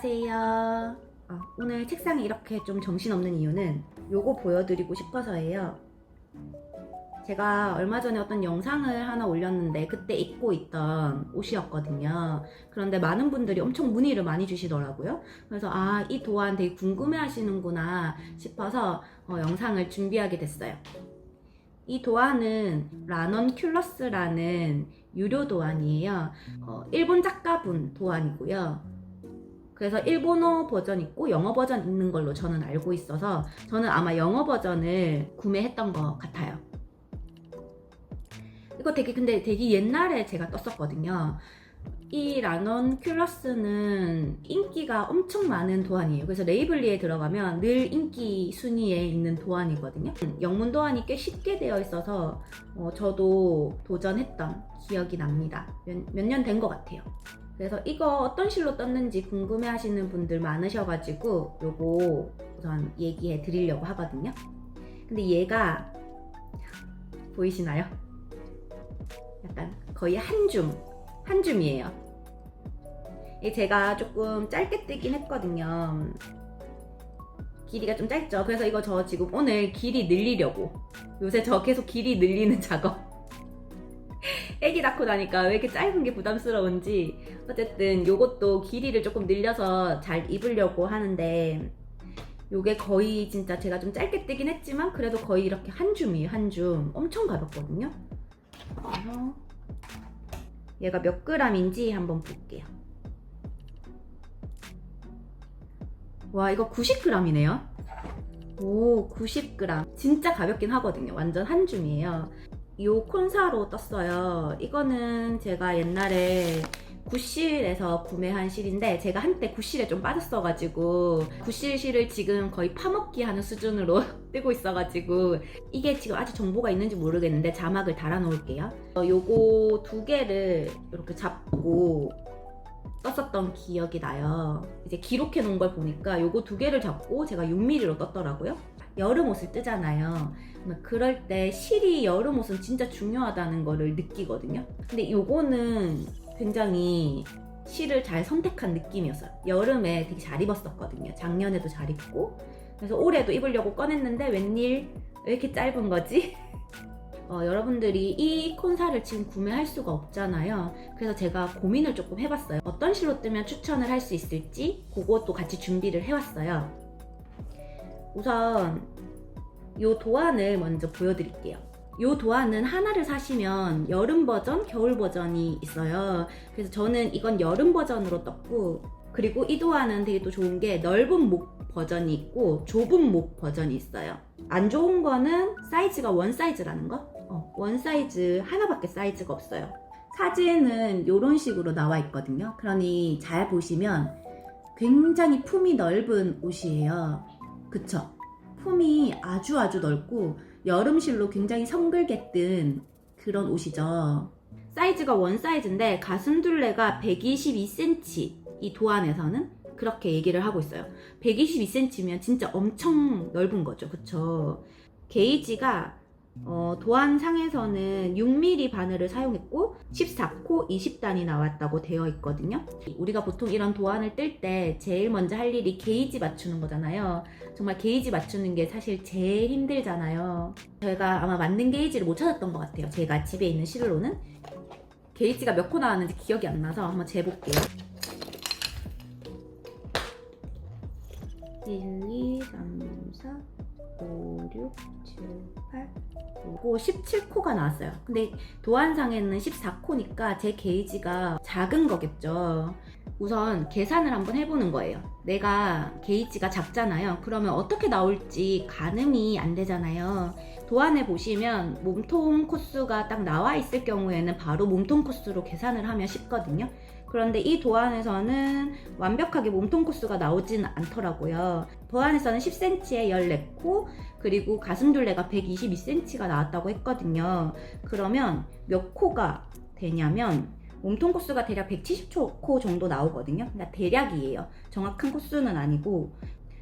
안녕하세요. 어, 오늘 책상이 이렇게 좀 정신없는 이유는 요거 보여드리고 싶어서예요. 제가 얼마 전에 어떤 영상을 하나 올렸는데 그때 입고 있던 옷이었거든요. 그런데 많은 분들이 엄청 문의를 많이 주시더라고요. 그래서 아, 이 도안 되게 궁금해 하시는구나 싶어서 어, 영상을 준비하게 됐어요. 이 도안은 라넌 큘러스라는 유료 도안이에요. 어, 일본 작가분 도안이고요. 그래서 일본어 버전 있고 영어 버전 있는 걸로 저는 알고 있어서 저는 아마 영어 버전을 구매했던 것 같아요. 이거 되게 근데 되게 옛날에 제가 떴었거든요. 이 라넌 큘러스는 인기가 엄청 많은 도안이에요. 그래서 레이블리에 들어가면 늘 인기 순위에 있는 도안이거든요. 영문 도안이 꽤 쉽게 되어 있어서 어, 저도 도전했던 기억이 납니다. 몇 년 된 것 같아요. 그래서 이거 어떤 실로 떴는지 궁금해 하시는 분들 많으셔가지고 요거 우선 얘기해 드리려고 하거든요. 근데 얘가 보이시나요? 약간 거의 한 줌, 한 줌이에요. 이 제가 조금 짧게 뜨긴 했거든요. 길이가 좀 짧죠. 그래서 이거 저 지금 오늘 길이 늘리려고. 요새 저 계속 길이 늘리는 작업. 애기 낳고 나니까 왜 이렇게 짧은 게 부담스러운지 어쨌든 요것도 길이를 조금 늘려서 잘 입으려고 하는데 요게 거의 진짜 제가 좀 짧게 뜨긴 했지만 그래도 거의 이렇게 한 줌이에요 한 줌. 엄청 가볍거든요. 그래서 얘가 몇 그램인지 한번 볼게요. 와 이거 90g이네요. 오 90g 진짜 가볍긴 하거든요. 완전 한 줌이에요. 요 콘사로 떴어요. 이거는 제가 옛날에 구실에서 구매한 실인데 제가 한때 구실에 좀 빠졌어가지고 구실 실을 지금 거의 파먹기 하는 수준으로 뜨고 있어가지고 이게 지금 아직 정보가 있는지 모르겠는데 자막을 달아 놓을게요. 어, 요거 두 개를 이렇게 잡고 떴었던 기억이 나요. 이제 기록해 놓은 걸 보니까 요거 두 개를 잡고 제가 6mm로 떴더라고요. 여름 옷을 뜨잖아요. 그럴 때 실이 여름 옷은 진짜 중요하다는 거를 느끼거든요. 근데 요거는 굉장히 실을 잘 선택한 느낌이었어요. 여름에 되게 잘 입었었거든요. 작년에도 잘 입고. 그래서 올해도 입으려고 꺼냈는데 웬일 왜 이렇게 짧은 거지? 어, 여러분들이 이 콘사를 지금 구매할 수가 없잖아요. 그래서 제가 고민을 조금 해봤어요. 어떤 실로 뜨면 추천을 할 수 있을지 그것도 같이 준비를 해왔어요. 우선 이 도안을 먼저 보여드릴게요. 이 도안은 하나를 사시면 여름 버전, 겨울 버전이 있어요. 그래서 저는 이건 여름 버전으로 떴고 그리고 이 도안은 되게 또 좋은 게 넓은 목 버전이 있고 좁은 목 버전이 있어요. 안 좋은 거는 사이즈가 원 사이즈라는 거? 어, 원 사이즈 하나밖에 사이즈가 없어요. 사진은 이런 식으로 나와 있거든요. 그러니 잘 보시면 굉장히 품이 넓은 옷이에요. 그쵸? 품이 아주 아주 넓고 여름실로 굉장히 성글게 뜬 그런 옷이죠. 사이즈가 원 사이즈인데 가슴 둘레가 122cm 이 도안에서는 그렇게 얘기를 하고 있어요. 122cm면 진짜 엄청 넓은 거죠. 그쵸? 게이지가 어, 도안상에서는 6mm 바늘을 사용했고 14코 20단이 나왔다고 되어 있거든요. 우리가 보통 이런 도안을 뜰 때 제일 먼저 할 일이 게이지 맞추는 거잖아요. 정말 게이지 맞추는 게 사실 제일 힘들잖아요. 제가 아마 맞는 게이지를 못 찾았던 것 같아요. 제가 집에 있는 실로는 게이지가 몇 코 나왔는지 기억이 안 나서 한번 재볼게요. 1, 2, 3, 4, 5, 6, 7, 8, 요거 17코가 나왔어요. 근데 도안상에는 14코니까 제 게이지가 작은 거겠죠. 우선 계산을 한번 해보는 거예요. 내가 게이지가 작잖아요. 그러면 어떻게 나올지 가늠이 안 되잖아요. 도안에 보시면 몸통 코수가 딱 나와 있을 경우에는 바로 몸통 코수로 계산을 하면 쉽거든요. 그런데 이 도안에서는 완벽하게 몸통 코수가 나오진 않더라고요. 도안에서는 10cm에 14코, 그리고 가슴 둘레가 122cm가 나왔다고 했거든요. 그러면 몇 코가 되냐면 몸통 코수가 대략 170코 정도 나오거든요. 그러니까 대략이에요. 정확한 코수는 아니고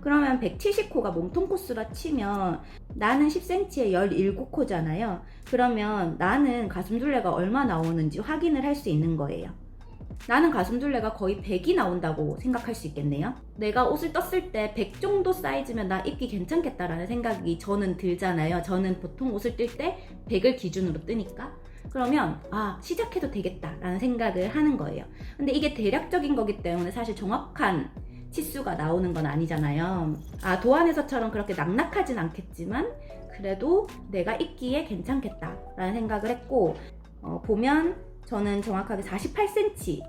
그러면 170코가 몸통 코수라 치면 나는 10cm에 17코잖아요. 그러면 나는 가슴 둘레가 얼마 나오는지 확인을 할 수 있는 거예요. 나는 가슴둘레가 거의 100이 나온다고 생각할 수 있겠네요. 내가 옷을 떴을 때 100 정도 사이즈면 나 입기 괜찮겠다라는 생각이 저는 들잖아요. 저는 보통 옷을 뜰 때 100을 기준으로 뜨니까. 그러면 아 시작해도 되겠다라는 생각을 하는 거예요. 근데 이게 대략적인 거기 때문에 사실 정확한 치수가 나오는 건 아니잖아요. 아 도안에서처럼 그렇게 낙낙하진 않겠지만 그래도 내가 입기에 괜찮겠다라는 생각을 했고 어, 보면 저는 정확하게 48cm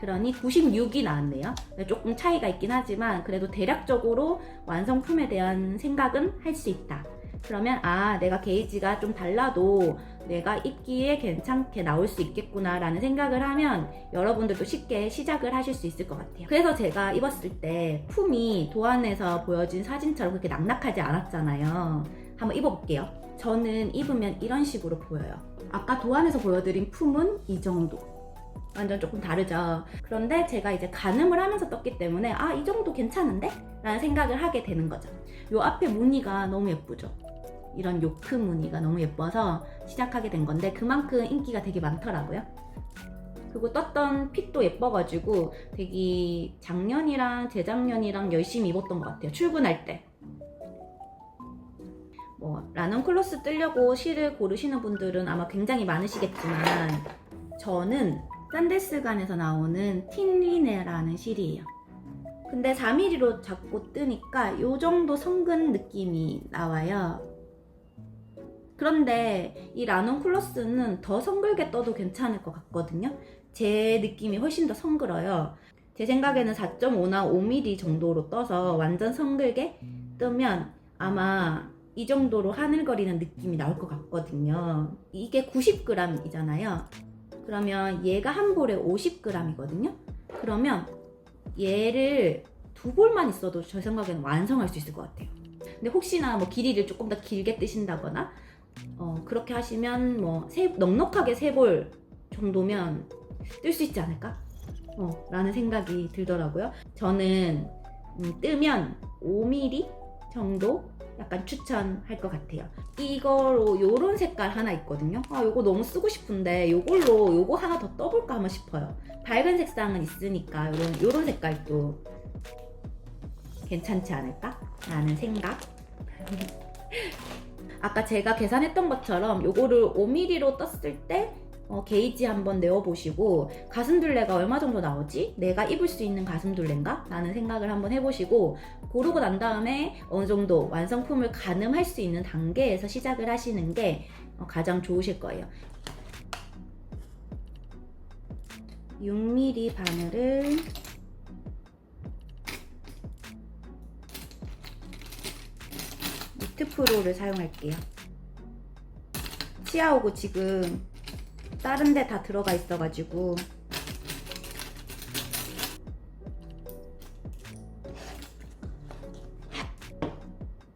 그러니 96이 나왔네요. 네, 조금 차이가 있긴 하지만 그래도 대략적으로 완성품에 대한 생각은 할 수 있다. 그러면 아 내가 게이지가 좀 달라도 내가 입기에 괜찮게 나올 수 있겠구나 라는 생각을 하면 여러분들도 쉽게 시작을 하실 수 있을 것 같아요. 그래서 제가 입었을 때 품이 도안에서 보여진 사진처럼 그렇게 낙낙하지 않았잖아요. 한번 입어볼게요. 저는 입으면 이런 식으로 보여요. 아까 도안에서 보여드린 품은 이 정도. 완전 조금 다르죠. 그런데 제가 이제 가늠을 하면서 떴기 때문에 아, 이 정도 괜찮은데? 라는 생각을 하게 되는 거죠. 요 앞에 무늬가 너무 예쁘죠. 이런 요크 무늬가 너무 예뻐서 시작하게 된 건데 그만큼 인기가 되게 많더라고요. 그리고 떴던 핏도 예뻐가지고 되게 작년이랑 재작년이랑 열심히 입었던 것 같아요. 출근할 때. 뭐 라넌 클로스 뜨려고 실을 고르시는 분들은 아마 굉장히 많으시겠지만 저는 산데스간에서 나오는 틴리네라는 실이에요. 근데 4mm로 잡고 뜨니까 이 정도 성근 느낌이 나와요. 그런데 이 라논 쿨러스는 더 성글게 떠도 괜찮을 것 같거든요. 제 느낌이 훨씬 더 성글어요. 제 생각에는 4.5나 5mm 정도로 떠서 완전 성글게 뜨면 아마 이 정도로 하늘거리는 느낌이 나올 것 같거든요. 이게 90g이잖아요. 그러면 얘가 한 볼에 50g이거든요. 그러면 얘를 두 볼만 있어도 제 생각에는 완성할 수 있을 것 같아요. 근데 혹시나 뭐 길이를 조금 더 길게 뜨신다거나 어, 그렇게 하시면 뭐 세, 넉넉하게 세 볼 정도면 뜰 수 있지 않을까? 어, 라는 생각이 들더라고요. 저는 음, 뜨면 5mm 정도 약간 추천할 것 같아요. 이거로 요런 색깔 하나 있거든요. 아, 요거 너무 쓰고 싶은데 요걸로 요거 하나 더 떠볼까 하면 싶어요. 밝은 색상은 있으니까 요런, 요런 색깔도 괜찮지 않을까? 라는 생각. 아까 제가 계산했던 것처럼 요거를 5mm로 떴을 때 어, 게이지 한번 내어보시고 가슴둘레가 얼마 정도 나오지? 내가 입을 수 있는 가슴둘레인가? 라는 생각을 한번 해보시고 고르고 난 다음에 어느 정도 완성품을 가늠할 수 있는 단계에서 시작을 하시는 게 어, 가장 좋으실 거예요. 6mm 바늘을 니트 프로를 사용할게요. 치아오고 지금 다른 데 다 들어가 있어가지고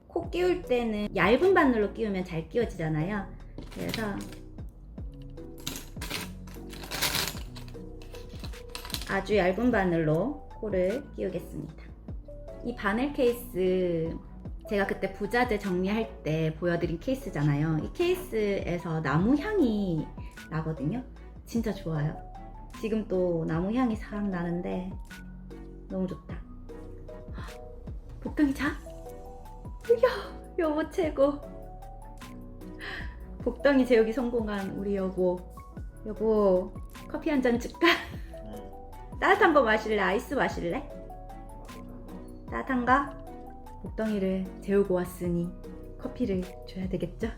코 끼울 때는 얇은 바늘로 끼우면 잘 끼워지잖아요. 그래서 아주 얇은 바늘로 코를 끼우겠습니다. 이 바늘 케이스 제가 그때 부자재 정리할 때 보여드린 케이스잖아요. 이 케이스에서 나무 향이 나거든요. 진짜 좋아요. 지금 또 나무 향이 싹 나는데 너무 좋다. 복덩이 자? 이야, 여보 최고. 복덩이 재우기 성공한 우리 여보. 여보, 커피 한 잔 줄까? 따뜻한 거 마실래? 아이스 마실래? 따뜻한 거? 복덩이를 재우고 왔으니 커피를 줘야 되겠죠?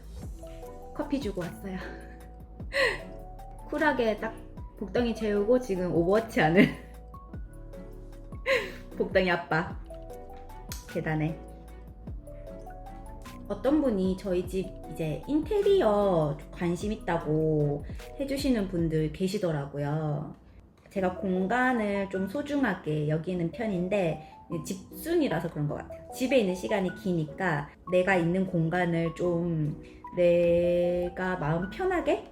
커피 주고 왔어요. 쿨하게 딱 복덩이 재우고 지금 오버워치 하는 복덩이 아빠. 대단해. 어떤 분이 저희 집 이제 인테리어 관심 있다고 해주시는 분들 계시더라고요. 제가 공간을 좀 소중하게 여기는 편인데 집순이라서 그런 것 같아요. 집에 있는 시간이 기니까 내가 있는 공간을 좀 내가 마음 편하게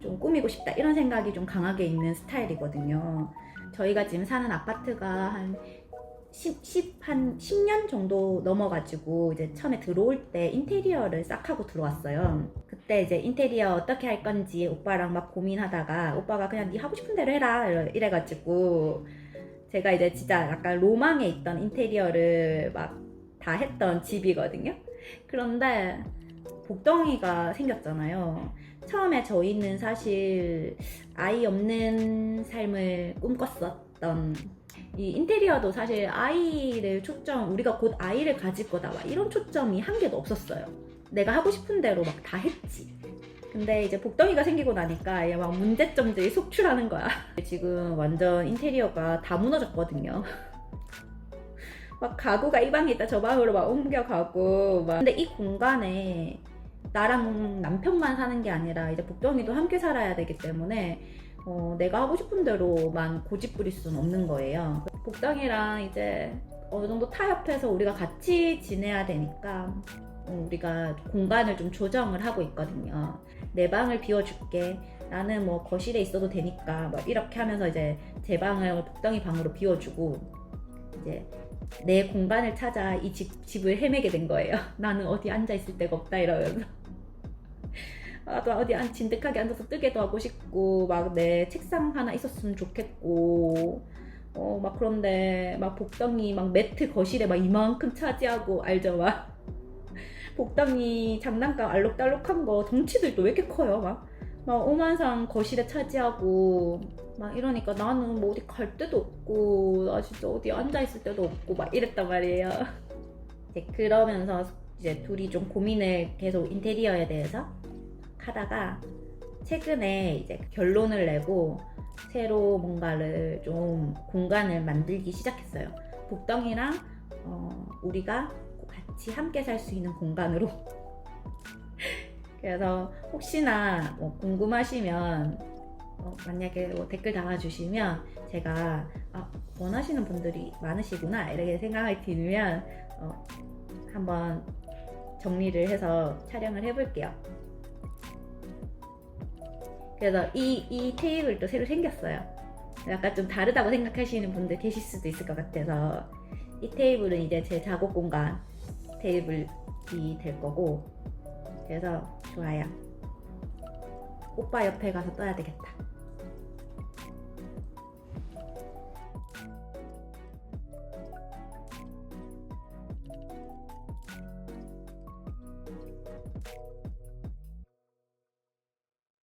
좀 꾸미고 싶다 이런 생각이 좀 강하게 있는 스타일이거든요. 저희가 지금 사는 아파트가 한 10, 10, 한 10년 정도 넘어가지고 이제 처음에 들어올 때 인테리어를 싹 하고 들어왔어요. 그때 이제 인테리어 어떻게 할 건지 오빠랑 막 고민하다가 오빠가 그냥 네 하고 싶은 대로 해라 이래- 이래가지고 제가 이제 진짜 약간 로망에 있던 인테리어를 막 다 했던 집이거든요. 그런데 복덩이가 생겼잖아요. 처음에 저희는 사실 아이 없는 삶을 꿈꿨었던 이 인테리어도 사실 아이를 초점 우리가 곧 아이를 가질 거다 막 이런 초점이 한 개도 없었어요. 내가 하고 싶은 대로 막 다 했지. 근데 이제 복덩이가 생기고 나니까 얘 막 문제점들이 속출하는 거야. 지금 완전 인테리어가 다 무너졌거든요. 막 가구가 이 방에 있다 저 방으로 막 옮겨가고 막 근데 이 공간에 나랑 남편만 사는 게 아니라 이제 복덩이도 함께 살아야 되기 때문에 어, 내가 하고 싶은 대로만 고집 부릴 수는 없는 거예요. 복덩이랑 이제 어느 정도 타협해서 우리가 같이 지내야 되니까 어, 우리가 공간을 좀 조정을 하고 있거든요. 내 방을 비워줄게. 나는 뭐 거실에 있어도 되니까 막 이렇게 하면서 이제 제 방을 복덩이 방으로 비워주고 이제 내 공간을 찾아 이 집, 집을 헤매게 된 거예요. 나는 어디 앉아 있을 데가 없다 이러면서. 나도 어디 안 진득하게 앉아서 뜨개도 하고 싶고 막 내 책상 하나 있었으면 좋겠고 어 막 그런데 막 복덩이 막 매트 거실에 막 이만큼 차지하고 알죠 막 복덩이 장난감 알록달록한 거 덩치들도 왜 이렇게 커요 막 막 오만상 거실에 차지하고 막 이러니까 나는 뭐 어디 갈 데도 없고 나 진짜 어디 앉아 있을 데도 없고 막 이랬단 말이에요 이제 그러면서 이제 둘이 좀 고민을 계속 인테리어에 대해서 하다가 최근에 이제 결론을 내고 새로 뭔가를 좀 공간을 만들기 시작했어요. 복덩이랑 어, 우리가 같이 함께 살 수 있는 공간으로. 그래서 혹시나 뭐 궁금하시면 어, 만약에 뭐 댓글 달아주시면 제가 아, 원하시는 분들이 많으시구나 이렇게 생각이 들면 어, 한번 정리를 해서 촬영을 해볼게요. 그래서 이, 이 테이블도 새로 생겼어요. 약간 좀 다르다고 생각하시는 분들 계실 수도 있을 것 같아서 이 테이블은 이제 제 작업 공간 테이블이 될 거고 그래서 좋아요. 오빠 옆에 가서 떠야 되겠다.